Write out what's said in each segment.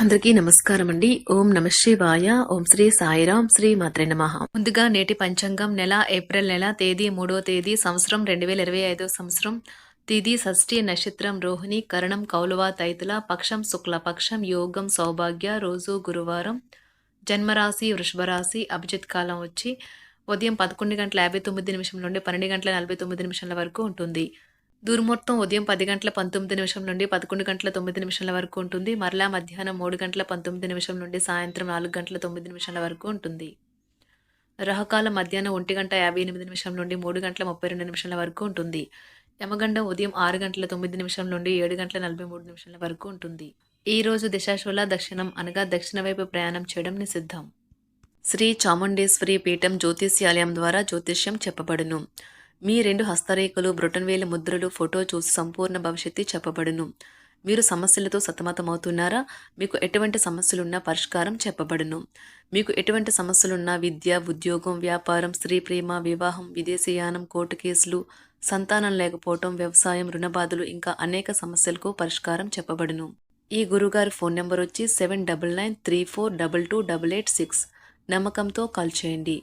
అందరికీ నమస్కారం అండి ఓం నమ శివాయ. ఓం శ్రీ సాయిరాం శ్రీ మాత్రే నమ. ముందుగా నేటి పంచాంగం నెల ఏప్రిల్ నెల తేదీ మూడో తేదీ సంవత్సరం రెండు వేల ఇరవై ఐదో సంవత్సరం. తిది షష్ఠి నక్షత్రం రోహిణి కరణం కౌలువ తైతుల పక్షం శుక్ల పక్షం యోగం సౌభాగ్య రోజు గురువారం. జన్మరాశి వృషభరాశి అభిజిత్ కాలం వచ్చి ఉదయం పదకొండు గంటల యాభై తొమ్మిది నిమిషం నుండి పన్నెండు గంటల నలభై తొమ్మిది నిమిషాల వరకు ఉంటుంది. దుర్ముహూర్తం ఉదయం పది గంటల పంతొమ్మిది నిమిషం నుండి పదకొండు గంటల తొమ్మిది నిమిషాల వరకు ఉంటుంది. మరలా మధ్యాహ్నం మూడు గంటల పంతొమ్మిది నిమిషం నుండి సాయంత్రం నాలుగు గంటల తొమ్మిది నిమిషాల వరకు ఉంటుంది. రహకాలం మధ్యాహ్నం ఒంటి గంట యాభై ఎనిమిది నిమిషం నుండి మూడు గంటల ముప్పై రెండు నిమిషాల వరకు ఉంటుంది. యమగండం ఉదయం ఆరు గంటల తొమ్మిది నిమిషం నుండి ఏడు గంటల నలభై మూడు నిమిషాల వరకు ఉంటుంది. ఈ రోజు దిశాశూల దక్షిణం అనగా దక్షిణ వైపు ప్రయాణం చేయడం నిషిద్ధం. శ్రీ చాముండేశ్వరి పీఠం జ్యోతిష్యాలయం ద్వారా జ్యోతిష్యం చెప్పబడును. మీ రెండు హస్తరేఖలు బ్రొటన్వేల ముద్రలు ఫోటో చూసి సంపూర్ణ భవిష్యత్తు చెప్పబడును. మీరు సమస్యలతో సతమతమవుతున్నారా? మీకు ఎటువంటి సమస్యలున్నా పరిష్కారం చెప్పబడును. మీకు ఎటువంటి సమస్యలున్నా విద్య ఉద్యోగం వ్యాపారం స్త్రీ ప్రేమ వివాహం విదేశీయానం కోర్టు కేసులు సంతానం లేకపోవటం వ్యవసాయం రుణబాధలు ఇంకా అనేక సమస్యలకు పరిష్కారం చెప్పబడును. ఈ గురుగారి ఫోన్ నెంబర్ వచ్చి seven double nine three four double two double eight six. నమ్మకంతో కాల్ చేయండి.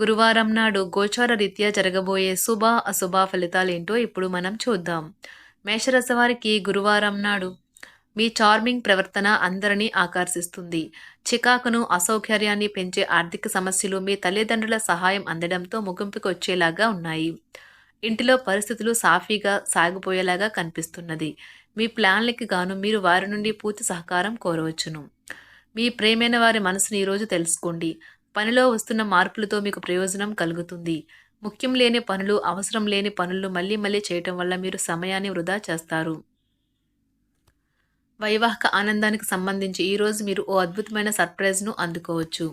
గురువారం నాడు గోచార రీత్యా జరగబోయే శుభ అశుభ ఫలితాలేంటో ఇప్పుడు మనం చూద్దాం. మేషరాశి వారికి గురువారం నాడు మీ చార్మింగ్ ప్రవర్తన అందరినీ ఆకర్షిస్తుంది. చికాకును అసౌకర్యాన్ని పెంచే ఆర్థిక సమస్యలు మీ తల్లిదండ్రుల సహాయం అందడంతో ముగింపుకు వచ్చేలాగా ఉన్నాయి. ఇంటిలో పరిస్థితులు సాఫీగా సాగిపోయేలాగా కనిపిస్తున్నది. మీ ప్లాన్లకి గాను మీరు వారి నుండి పూర్తి సహకారం కోరవచ్చును. మీ ప్రేమైన వారి మనసుని ఈరోజు తెలుసుకోండి. పనిలో వస్తున్న మార్పులతో మీకు ప్రయోజనం కలుగుతుంది. ముఖ్యం లేని పనులు అవసరం లేని పనులు మళ్ళీ మళ్ళీ చేయటం వల్ల మీరు సమయాన్ని వృధా చేస్తారు. వైవాహిక ఆనందానికి సంబంధించి ఈరోజు మీరు ఓ అద్భుతమైన సర్ప్రైజ్ను అందుకోవచ్చు.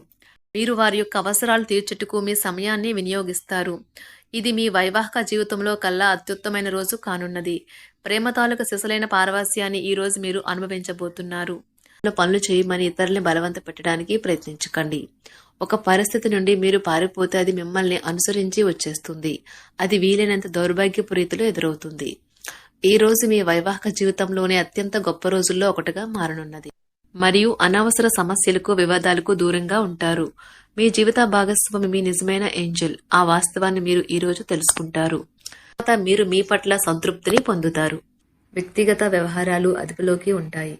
మీరు వారి యొక్క అవసరాలు తీర్చుటకు మీ సమయాన్ని వినియోగిస్తారు. ఇది మీ వైవాహిక జీవితంలో కల్లా అత్యుత్తమైన రోజు కానున్నది. ప్రేమ తాలూక సిసలైన పారవాస్యాన్ని ఈరోజు మీరు అనుభవించబోతున్నారు. పనులు చేయమని ఇతరుల్ని బలవంత పెట్టడానికి ప్రయత్నించకండి. ఒక పరిస్థితి నుండి మీరు పారిపోతే అది మిమ్మల్ని అనుసరించి వచ్చేస్తుంది. అది వీలైనంత దౌర్భాగ్యపు రీతిలో ఎదురవుతుంది. ఈ రోజు మీ వైవాహిక జీవితంలోనే అత్యంత గొప్ప రోజుల్లో ఒకటిగా మారనున్నది. మరియు అనవసర సమస్యలకు వివాదాలకు దూరంగా ఉంటారు. మీ జీవిత భాగస్వామి మీ నిజమైన ఏంజల్. ఆ వాస్తవాన్ని మీరు ఈ రోజు తెలుసుకుంటారు. తర్వాత మీరు మీ పట్ల సంతృప్తిని పొందుతారు. వ్యక్తిగత వ్యవహారాలు అదుపులోకి ఉంటాయి.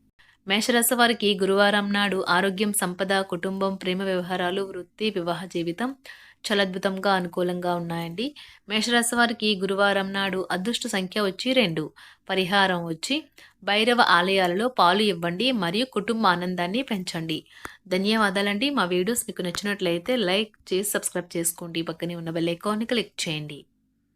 మేషరాశి వారికి గురువారం నాడు ఆరోగ్యం సంపద కుటుంబం ప్రేమ వ్యవహారాలు వృత్తి వివాహ జీవితం చాలా అద్భుతంగా అనుకూలంగా ఉన్నాయండి. మేషరాశి వారికి గురువారం నాడు అదృష్ట సంఖ్య వచ్చి రెండు. పరిహారం వచ్చి భైరవ ఆలయాలలో పాలు ఇవ్వండి మరియు కుటుంబ ఆనందాన్ని పెంచండి. ధన్యవాదాలండి. మా వీడియోస్ మీకు నచ్చినట్లయితే లైక్ చేసి సబ్స్క్రైబ్ చేసుకోండి. పక్కనే ఉన్న బెల్ ఐకాన్ని క్లిక్ చేయండి.